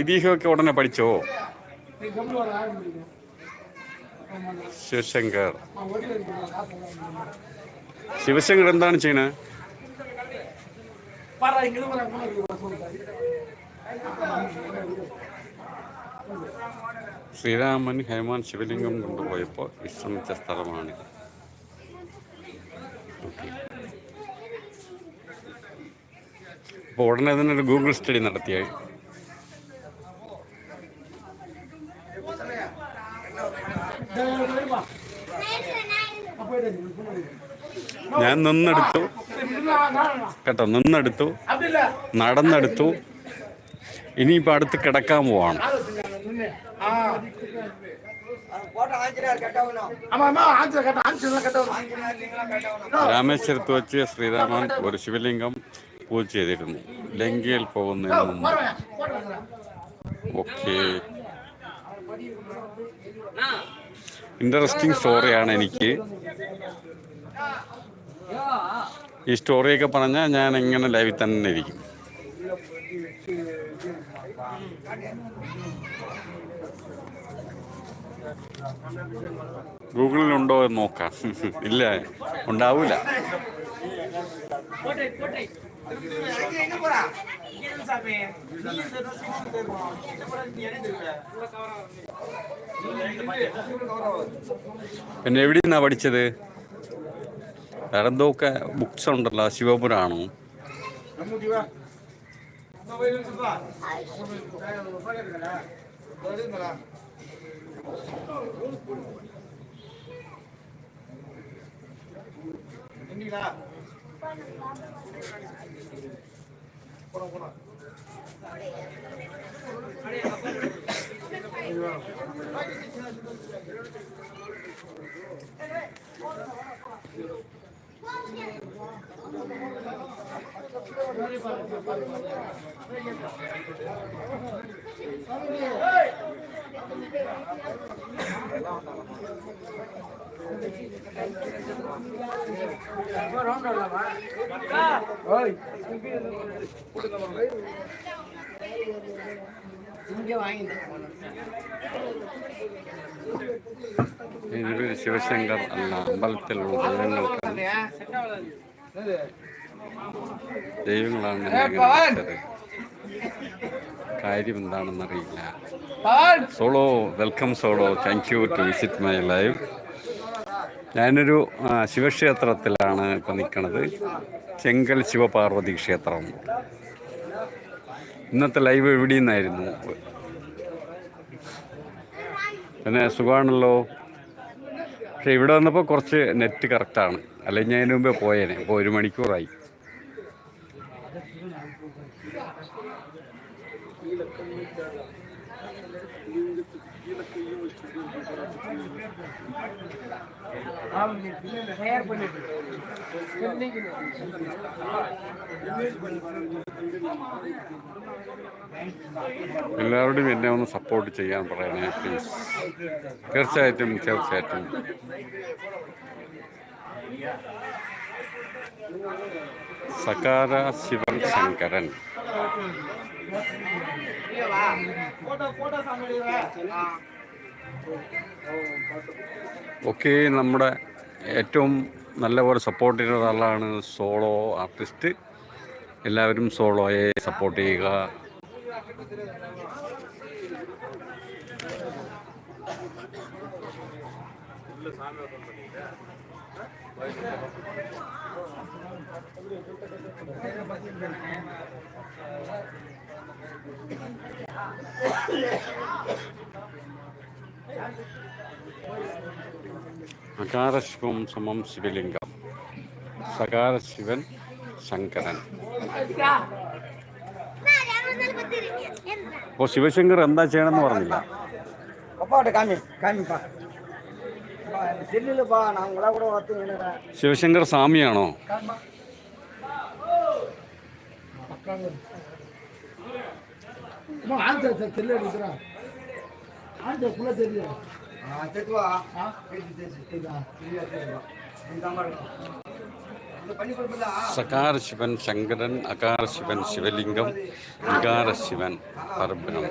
ഐതിഹ്യമൊക്കെ ഉടനെ പഠിച്ചോ? ശിവശങ്കർ. ശിവശങ്കർ എന്താണ് ചെയ്യണേ? ശ്രീരാമൻ ഹേമാൻ ശിവലിംഗം കൊണ്ടുപോയപ്പോൾ വിശ്രമിച്ച സ്ഥലമാണ് അപ്പോൾ ഉടനെ തന്നെ ഒരു ഗൂഗിൾ സ്റ്റഡി നടത്തിയായി. ഞാൻ നിന്നെടുത്തു. കേട്ടോ നിന്നെടുത്തു. നടന്നെടുത്തു. ഇനിയിപ്പോൾ അടുത്ത് കിടക്കാൻ പോവാണ്. രാമേശ്വരത്ത് വെച്ച് ശ്രീരാമൻ ഒരു ശിവലിംഗം പൂജ ചെയ്തിരുന്നു. ലങ്കയിൽ പോകുന്നതിന് ഓക്കെ. ഇൻട്രസ്റ്റിംഗ് സ്റ്റോറിയാണ് എനിക്ക്. ഈ സ്റ്റോറിയൊക്കെ പറഞ്ഞാൽ ഞാൻ ഇങ്ങനെ ലൈവിൽ തന്നെ ഇരിക്കും. ഗൂഗിളിലുണ്ടോ എന്ന് നോക്കാം. ഇല്ല ഉണ്ടാവൂല. പിന്നെ എവിടെ നിന്നാ പഠിച്ചത്? വേറെ എന്തൊക്കെ ബുക്സ് ഉണ്ടല്ലോ ശിവപുരാണോ ஓய் ഇതിൽ ശിവശങ്കർ അല്ല അമ്പലത്തിലുള്ള ദൈവങ്ങൾക്കാണ് ദൈവങ്ങളാണ് എന്നെ കാര്യം എന്താണെന്ന് അറിയില്ല solo welcome solo thank you to visit my live ഞാനൊരു ശിവക്ഷേത്രത്തിലാണ് ഇപ്പം നിൽക്കുന്നത് ചെങ്കൽ ശിവപാർവതി ക്ഷേത്രം. ഇന്നത്തെ ലൈവ് എവിടെ നിന്നായിരുന്നു പിന്നെ സുഖമാണല്ലോ പക്ഷെ ഇവിടെ വന്നപ്പോൾ കുറച്ച് നെറ്റ് കറക്റ്റാണ് അല്ലെങ്കിൽ ഞാൻ മുമ്പേ പോയേനെ. ഇപ്പോൾ ഒരു മണിക്കൂറായി. എല്ലാവരോടും എന്നെ ഒന്ന് സപ്പോർട്ട് ചെയ്യാൻ പറയണേ പ്ലീസ് തീർച്ചയായിട്ടും തീർച്ചയായിട്ടും. സകാര ശിവൻ ശങ്കരൻ. ഒക്കെ നമ്മുടെ ഏറ്റവും നല്ലപോലെ സപ്പോർട്ട് ചെയ്യുന്ന ഒരാളാണ് സോളോ ആർട്ടിസ്റ്റ് എല്ലാവരും സോളോയെ സപ്പോർട്ട് ചെയ്യുക. അകാരശിവം സമം ശിവലിംഗം. സകാരശിവൻ ശങ്കരൻ. അപ്പോൾ ശിവശങ്കർ എന്താ ചെയ്യണമെന്ന് പറഞ്ഞില്ല. ശിവശങ്കർ സ്വാമിയാണോ? ஆன்சர் தெரியல எடுக்கிறேன் ஆன்சர் ஃபுல்லாக தெரியல சகார சிவன் சங்கரன் அகார சிவன் சிவலிங்கம் விகார சிவன் பரபிரம்